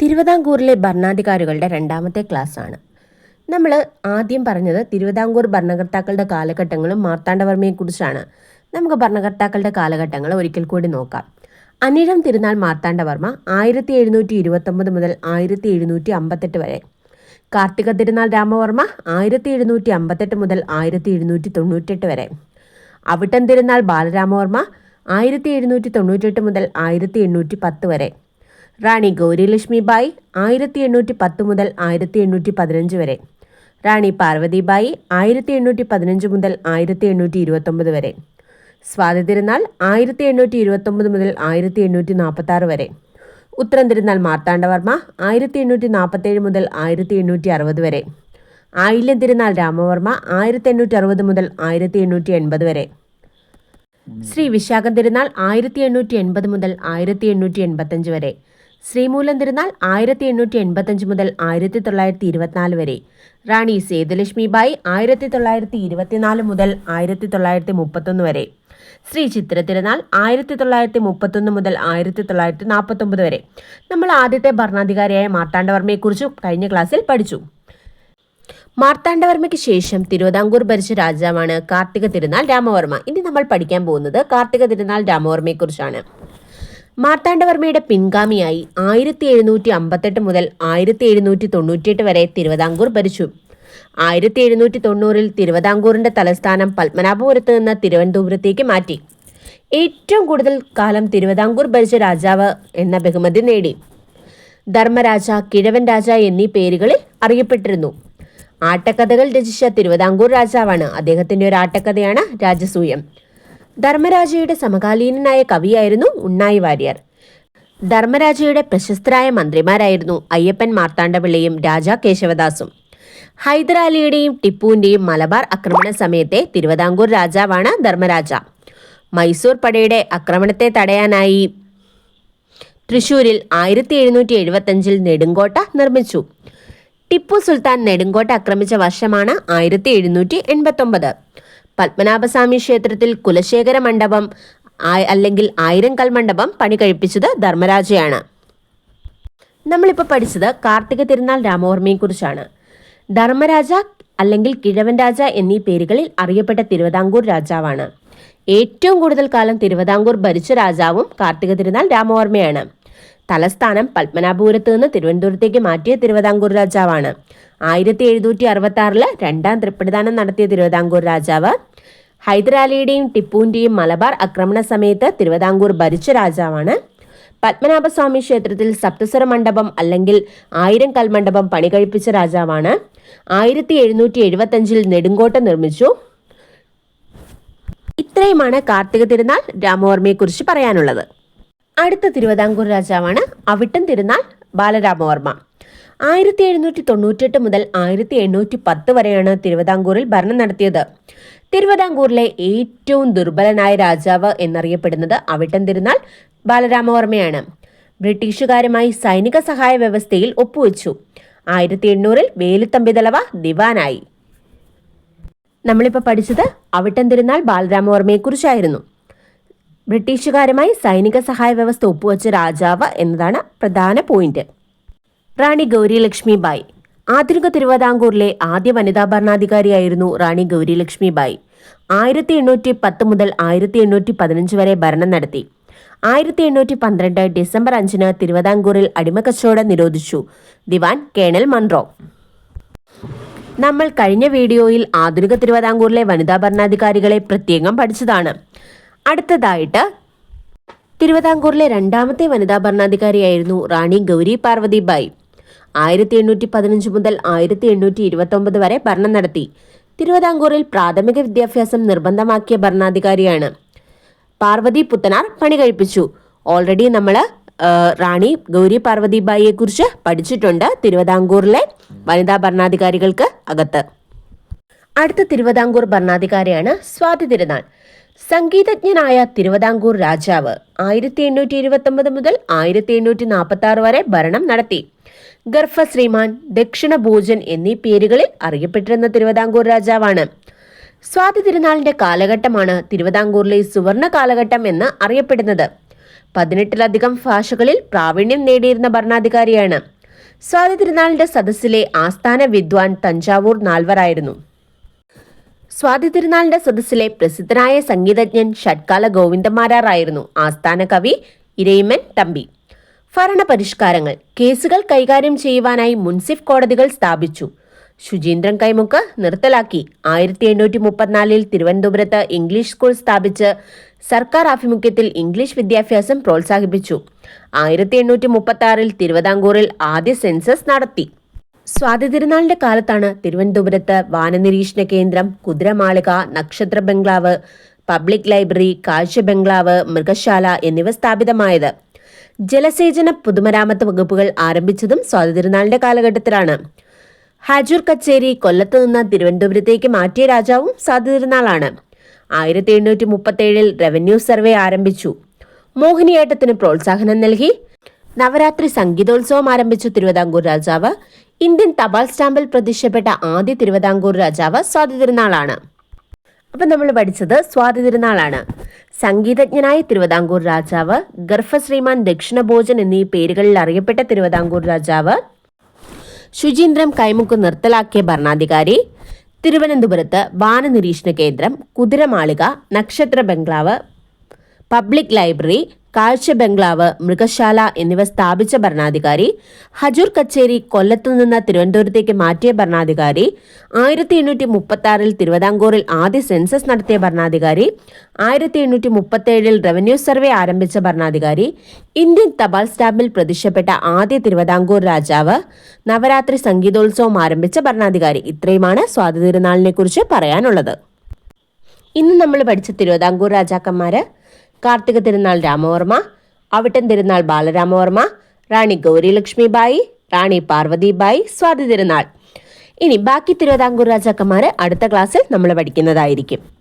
തിരുവിതാംകൂറിലെ ഭരണാധികാരികളുടെ രണ്ടാമത്തെ ക്ലാസ്സാണ് നമ്മൾ ആദ്യം പറഞ്ഞത് തിരുവിതാംകൂർ ഭരണകർത്താക്കളുടെ കാലഘട്ടങ്ങളും മാർത്താണ്ഡവർമ്മയെക്കുറിച്ചാണ് നമുക്ക് ഭരണകർത്താക്കളുടെ കാലഘട്ടങ്ങൾ ഒരിക്കൽ കൂടി നോക്കാം. അനിഴം തിരുനാൾ മാർത്താണ്ഡവർമ്മ ആയിരത്തി എഴുന്നൂറ്റി ഇരുപത്തൊമ്പത് മുതൽ ആയിരത്തി എഴുന്നൂറ്റി അമ്പത്തെട്ട് വരെ. കാർത്തിക തിരുനാൾ രാമവർമ്മ ആയിരത്തി എഴുന്നൂറ്റി അമ്പത്തെട്ട് മുതൽ ആയിരത്തി എഴുന്നൂറ്റി തൊണ്ണൂറ്റെട്ട് വരെ. അവിട്ടം തിരുനാൾ ബാലരാമവർമ്മ ആയിരത്തി എഴുന്നൂറ്റി തൊണ്ണൂറ്റെട്ട് മുതൽ ആയിരത്തി എണ്ണൂറ്റി പത്ത് വരെ. റാണി ഗൗരിലക്ഷ്മിബായി ആയിരത്തി എണ്ണൂറ്റി പത്ത് മുതൽ ആയിരത്തി എണ്ണൂറ്റി പതിനഞ്ച് വരെ. റാണി പാർവതിബായി ആയിരത്തി എണ്ണൂറ്റി പതിനഞ്ച് മുതൽ ആയിരത്തി എണ്ണൂറ്റി ഇരുപത്തൊമ്പത് വരെ. സ്വാതി തിരുനാൾ ആയിരത്തി എണ്ണൂറ്റി ഇരുപത്തൊമ്പത് മുതൽ ആയിരത്തി എണ്ണൂറ്റി നാൽപ്പത്തി ആറ് വരെ. ഉത്തരം തിരുനാൾ മാർത്താണ്ഡവർമ്മ ആയിരത്തി എണ്ണൂറ്റി നാൽപ്പത്തേഴ് മുതൽ ആയിരത്തി എണ്ണൂറ്റി അറുപത് വരെ. ആയില്യം തിരുനാൾ രാമവർമ്മ ആയിരത്തി എണ്ണൂറ്റി അറുപത് മുതൽ ആയിരത്തി എണ്ണൂറ്റി എൺപത് വരെ. ശ്രീ വിശാഖം തിരുനാൾ ആയിരത്തി എണ്ണൂറ്റി എൺപത് മുതൽ ആയിരത്തി എണ്ണൂറ്റി എൺപത്തഞ്ച് വരെ. ശ്രീമൂലം തിരുനാൾ ആയിരത്തി എണ്ണൂറ്റി എൺപത്തഞ്ച് മുതൽ ആയിരത്തി തൊള്ളായിരത്തി ഇരുപത്തിനാല് വരെ. റാണി സേതുലക്ഷ്മിബായി ആയിരത്തി തൊള്ളായിരത്തി ഇരുപത്തിനാല് മുതൽ ആയിരത്തി തൊള്ളായിരത്തി മുപ്പത്തൊന്ന് വരെ. ശ്രീ ചിത്ര തിരുനാൾ ആയിരത്തി തൊള്ളായിരത്തി മുപ്പത്തൊന്ന് മുതൽ ആയിരത്തി തൊള്ളായിരത്തി നാൽപ്പത്തൊമ്പത് വരെ. നമ്മൾ ആദ്യത്തെ ഭരണാധികാരിയായ മാർത്താണ്ഡവർമ്മയെക്കുറിച്ച് കഴിഞ്ഞ ക്ലാസ്സിൽ പഠിച്ചു. മാർത്താണ്ഡവർമ്മയ്ക്ക് ശേഷം തിരുവിതാംകൂർ ഭരിച്ച രാജാവാണ് കാർത്തിക തിരുനാൾ രാമവർമ്മ. ഇനി നമ്മൾ പഠിക്കാൻ പോകുന്നത് കാർത്തിക തിരുനാൾ രാമവർമ്മയെക്കുറിച്ചാണ്. മാർത്താണ്ഡവർമ്മയുടെ പിൻഗാമിയായി ആയിരത്തി എഴുന്നൂറ്റി അമ്പത്തെട്ട് മുതൽ ആയിരത്തി എഴുന്നൂറ്റി തൊണ്ണൂറ്റിയെട്ട് വരെ തിരുവിതാംകൂർ ഭരിച്ചു. ആയിരത്തി എഴുന്നൂറ്റി തൊണ്ണൂറിൽ തിരുവിതാംകൂറിന്റെ തലസ്ഥാനം പത്മനാഭപുരത്ത് നിന്ന് തിരുവനന്തപുരത്തേക്ക് മാറ്റി. ഏറ്റവും കൂടുതൽ കാലം തിരുവിതാംകൂർ ഭരിച്ച രാജാവ് എന്ന ബഹുമതി നേടി. ധർമ്മരാജ കിഴവൻ രാജ എന്നീ പേരുകളിൽ അറിയപ്പെട്ടിരുന്നു. ആട്ടക്കഥകൾ രചിച്ച തിരുവിതാംകൂർ രാജാവാണ്. അദ്ദേഹത്തിന്റെ ഒരു ആട്ടക്കഥയാണ് രാജസൂയം. ധർമ്മരാജയുടെ സമകാലീനനായ കവിയായിരുന്നു ഉണ്ണായി വാര്യർ. ധർമ്മരാജയുടെ പ്രശസ്തരായ മന്ത്രിമാരായിരുന്നു അയ്യപ്പൻ മാർത്താണ്ഡപിള്ളയും രാജ കേശവദാസും. ഹൈദരാലിയുടെയും ടിപ്പുവിന്റെയും മലബാർ ആക്രമണ സമയത്തെ തിരുവിതാംകൂർ രാജാവാണ് ധർമ്മരാജ. മൈസൂർ പടയുടെ ആക്രമണത്തെ തടയാനായി തൃശൂരിൽ ആയിരത്തി എഴുന്നൂറ്റി എഴുപത്തഞ്ചിൽ നെടുങ്കോട്ട നിർമ്മിച്ചു. ടിപ്പു സുൽത്താൻ നെടുങ്കോട്ട ആക്രമിച്ച വർഷമാണ് ആയിരത്തി എഴുന്നൂറ്റി എൺപത്തൊമ്പത് പത്മനാഭസ്വാമി ക്ഷേത്രത്തിൽ കുലശേഖര മണ്ഡപം അല്ലെങ്കിൽ ആയിരം കൽ മണ്ഡപം പണി കഴിപ്പിച്ചത് ധർമ്മരാജയാണ്. നമ്മളിപ്പോൾ പഠിച്ചത് കാർത്തിക തിരുനാൾ രാമവർമ്മയെക്കുറിച്ചാണ് ധർമ്മരാജ അല്ലെങ്കിൽ കിഴവൻ രാജ എന്നീ പേരുകളിൽ അറിയപ്പെട്ട തിരുവിതാംകൂർ രാജാവാണ്. ഏറ്റവും കൂടുതൽ കാലം തിരുവിതാംകൂർ ഭരിച്ച രാജാവും കാർത്തിക തിരുനാൾ രാമവർമ്മയാണ്. തലസ്ഥാനം പത്മനാഭപുരത്ത് നിന്ന് തിരുവനന്തപുരത്തേക്ക് മാറ്റിയ തിരുവിതാംകൂർ രാജാവാണ്. ആയിരത്തി എഴുന്നൂറ്റി അറുപത്തി ആറിൽ രണ്ടാം തൃപ്പടിദാനം നടത്തിയ തിരുവിതാംകൂർ രാജാവ്. ഹൈദരാലിയുടെയും ടിപ്പുവിന്റെയും മലബാർ ആക്രമണ സമയത്ത് തിരുവിതാംകൂർ ഭരിച്ച രാജാവാണ്. പത്മനാഭസ്വാമി ക്ഷേത്രത്തിൽ സപ്തസ്വര മണ്ഡപം അല്ലെങ്കിൽ ആയിരം കൽമണ്ഡപം പണി കഴിപ്പിച്ച രാജാവാണ്. ആയിരത്തി എഴുന്നൂറ്റി എഴുപത്തഞ്ചിൽ നെടുങ്കോട്ട നിർമ്മിച്ചു. ഇത്രയുമാണ് കാർത്തിക തിരുനാൾ. രാമവർമ്മയെക്കുറിച്ച് പറയാനുള്ളത്. അടുത്ത തിരുവിതാംകൂർ രാജാവാണ് അവിട്ടൻ തിരുനാൾ ബാലരാമവർമ്മ. ആയിരത്തി എഴുന്നൂറ്റി തൊണ്ണൂറ്റെട്ട് മുതൽ ആയിരത്തി എണ്ണൂറ്റി പത്ത് വരെയാണ് തിരുവിതാംകൂറിൽ ഭരണം നടത്തിയത്. തിരുവിതാംകൂറിലെ ഏറ്റവും ദുർബലനായ രാജാവ് എന്നറിയപ്പെടുന്നത് അവിട്ടൻ തിരുനാൾ ബാലരാമവർമ്മയാണ്. ബ്രിട്ടീഷുകാരുമായി സൈനിക സഹായ വ്യവസ്ഥയിൽ ഒപ്പുവെച്ചു. ആയിരത്തി എണ്ണൂറിൽ വേലുത്തമ്പിതളവ ദിവാനായി. നമ്മളിപ്പോൾ പഠിച്ചത് അവിട്ടൻ തിരുനാൾ ബാലരാമവർമ്മയെക്കുറിച്ചായിരുന്നു. ബ്രിട്ടീഷുകാരുമായി സൈനിക സഹായ വ്യവസ്ഥ ഒപ്പുവെച്ച രാജാവ് എന്നതാണ് പ്രധാന പോയിന്റ്. റാണി ഗൗരി ബായ്. ആധുനിക തിരുവിതാംകൂറിലെ ആദ്യ വനിതാ ഭരണാധികാരിയായിരുന്നു റാണി ഗൗരി ലക്ഷ്മി ആയിരത്തി എണ്ണൂറ്റി പത്ത് മുതൽ ആയിരത്തി എണ്ണൂറ്റി പതിനഞ്ച് വരെ ഭരണം നടത്തി. ആയിരത്തി എണ്ണൂറ്റി പന്ത്രണ്ട് ഡിസംബർ അഞ്ചിന് തിരുവിതാംകൂറിൽ അടിമക്കച്ചവടം നിരോധിച്ചു. Diwan colonel Munro. നമ്മൾ കഴിഞ്ഞ വീഡിയോയിൽ ആധുനിക തിരുവിതാംകൂറിലെ വനിതാ ഭരണാധികാരികളെ പ്രത്യേകം പഠിച്ചതാണ്. അടുത്തതായിട്ട് തിരുവിതാംകൂറിലെ രണ്ടാമത്തെ വനിതാ ഭരണാധികാരിയായിരുന്നു റാണി ഗൗരി പാർവതി ബായി. ആയിരത്തി എണ്ണൂറ്റി പതിനഞ്ച് മുതൽ ആയിരത്തി എണ്ണൂറ്റി ഇരുപത്തൊമ്പത് വരെ ഭരണം നടത്തി. തിരുവിതാംകൂറിൽ പ്രാഥമിക വിദ്യാഭ്യാസം നിർബന്ധമാക്കിയ ഭരണാധികാരിയാണ്. പാർവതി പുത്തനാർ പണി കഴിപ്പിച്ചു. ഓൾറെഡി നമ്മൾ റാണി ഗൗരി പാർവതി ബായിയെ കുറിച്ച് പഠിച്ചിട്ടുണ്ട് തിരുവിതാംകൂറിലെ വനിതാ ഭരണാധികാരികൾക്ക് അകത്ത്. അടുത്ത തിരുവിതാംകൂർ ഭരണാധികാരിയാണ് സ്വാതി തിരുനാൾ. സംഗീതജ്ഞനായ തിരുവിതാംകൂർ രാജാവ് ആയിരത്തി എണ്ണൂറ്റി ഇരുപത്തൊമ്പത് മുതൽ ആയിരത്തി എണ്ണൂറ്റി നാൽപ്പത്തി ആറ് വരെ ഭരണം നടത്തി. ഗർഭ ശ്രീമാൻ ദക്ഷിണ ഭോജൻ എന്നീ പേരുകളിൽ അറിയപ്പെട്ടിരുന്ന തിരുവിതാംകൂർ രാജാവാണ്. സ്വാതി തിരുനാളിന്റെ കാലഘട്ടമാണ് തിരുവിതാംകൂറിലെ സുവർണ കാലഘട്ടം എന്ന് അറിയപ്പെടുന്നത്. പതിനെട്ടിലധികം ഭാഷകളിൽ പ്രാവീണ്യം നേടിയിരുന്ന ഭരണാധികാരിയാണ്. സ്വാതി തിരുനാളിന്റെ സദസ്സിലെ ആസ്ഥാന വിദ്വാൻ തഞ്ചാവൂർ നാൽവറായിരുന്നു സ്വാതി തിരുനാളിന്റെ സദസ്സിലെ പ്രസിദ്ധനായ സംഗീതജ്ഞൻ ഷഡ്കാല ഗോവിന്ദമാരാറായിരുന്നു ആസ്ഥാന കവി ഇരയിമൻ തമ്പി. ഭരണപരിഷ്കാരങ്ങൾ കേസുകൾ കൈകാര്യം ചെയ്യുവാനായി മുൻസിഫ് കോടതികൾ സ്ഥാപിച്ചു. ശുചീന്ദ്രൻ കൈമുക്ക് നിർത്തലാക്കി. ആയിരത്തി എണ്ണൂറ്റി മുപ്പത്തിനാലിൽ തിരുവനന്തപുരത്ത് ഇംഗ്ലീഷ് സ്കൂൾ സ്ഥാപിച്ച് സർക്കാർ ആഭിമുഖ്യത്തിൽ ഇംഗ്ലീഷ് വിദ്യാഭ്യാസം പ്രോത്സാഹിപ്പിച്ചു. ആയിരത്തി എണ്ണൂറ്റി മുപ്പത്തി ആറിൽ തിരുവിതാംകൂറിൽ ആദ്യ സെൻസസ് നടത്തി. സ്വാതി തിരുനാളിന്റെ കാലത്താണ് തിരുവനന്തപുരത്ത് വാനനിരീക്ഷണ കേന്ദ്രം കുതിരമാളിക നക്ഷത്ര ബംഗ്ലാവ് പബ്ലിക് ലൈബ്രറി കാഴ്ച ബംഗ്ലാവ് മൃഗശാല എന്നിവ സ്ഥാപിതമായത്. ജലസേചന പൊതുമരാമത്ത് വകുപ്പുകൾ ആരംഭിച്ചതും സ്വാതി തിരുനാളിന്റെ കാലഘട്ടത്തിലാണ്. ഹാജൂർ കച്ചേരി കൊല്ലത്ത് നിന്ന് തിരുവനന്തപുരത്തേക്ക് മാറ്റിയ രാജാവും സ്വാതി തിരുനാളാണ്. ആയിരത്തി എണ്ണൂറ്റി മുപ്പത്തേഴിൽ റവന്യൂ സർവേ ആരംഭിച്ചു. മോഹിനിയേട്ടത്തിന് പ്രോത്സാഹനം നൽകി. നവരാത്രി സംഗീതോത്സവം ആരംഭിച്ചു തിരുവിതാംകൂർ രാജാവ്. ഇന്ത്യൻ തപാൽ സ്റ്റാമ്പിൽ പ്രതിഷ്ഠപ്പെട്ട ആദ്യ തിരുവിതാംകൂർ രാജാവ് സ്വാതി തിരുനാളാണ്. അപ്പം നമ്മൾ പഠിച്ചത് സ്വാതി തിരുനാളാണ്. സംഗീതജ്ഞനായ തിരുവിതാംകൂർ രാജാവ് ഗർഭശ്രീമാൻ ദക്ഷിണഭോജൻ എന്നീ പേരുകളിൽ അറിയപ്പെട്ട തിരുവിതാംകൂർ രാജാവ് ശുചീന്ദ്രം കൈമുക്ക് നിർത്തലാക്കിയ ഭരണാധികാരി തിരുവനന്തപുരത്ത് വാനനിരീക്ഷണ കേന്ദ്രം കുതിരമാളിക നക്ഷത്ര ബംഗ്ലാവ് പബ്ലിക് ലൈബ്രറി കാഴ്ച ബംഗ്ലാവ് മൃഗശാല എന്നിവ സ്ഥാപിച്ച ഭരണാധികാരി ഹജൂർ കച്ചേരി കൊല്ലത്തു നിന്ന് തിരുവനന്തപുരത്തേക്ക് മാറ്റിയ ഭരണാധികാരി ആയിരത്തി എണ്ണൂറ്റി മുപ്പത്തി ആറിൽ തിരുവിതാംകൂറിൽ ആദ്യ സെൻസസ് നടത്തിയ ഭരണാധികാരി ആയിരത്തി എണ്ണൂറ്റി മുപ്പത്തേഴിൽ റവന്യൂ സർവേ ആരംഭിച്ച ഭരണാധികാരി ഇന്ത്യൻ തപാൽ സ്റ്റാമ്പിൽ പ്രതിഷ്ഠപ്പെട്ട ആദ്യ തിരുവിതാംകൂർ രാജാവ് നവരാത്രി സംഗീതോത്സവം ആരംഭിച്ച ഭരണാധികാരി. ഇത്രയുമാണ് സ്വാതി തിരുനാളിനെ കുറിച്ച് പറയാനുള്ളത്. ഇന്ന് നമ്മൾ പഠിച്ച തിരുവിതാംകൂർ രാജാക്കന്മാര് കാർത്തിക തിരുനാൾ രാമവർമ്മ അവിട്ടൻ തിരുനാൾ ബാലരാമവർമ്മ റാണി ഗൗരിലക്ഷ്മിബായി റാണി പാർവതിബായി സ്വാതി തിരുനാൾ. ഇനി ബാക്കി തിരുവിതാംകൂർ രാജാക്കന്മാരെ അടുത്ത ക്ലാസ്സിൽ നമ്മൾ പഠിക്കുന്നതായിരിക്കും.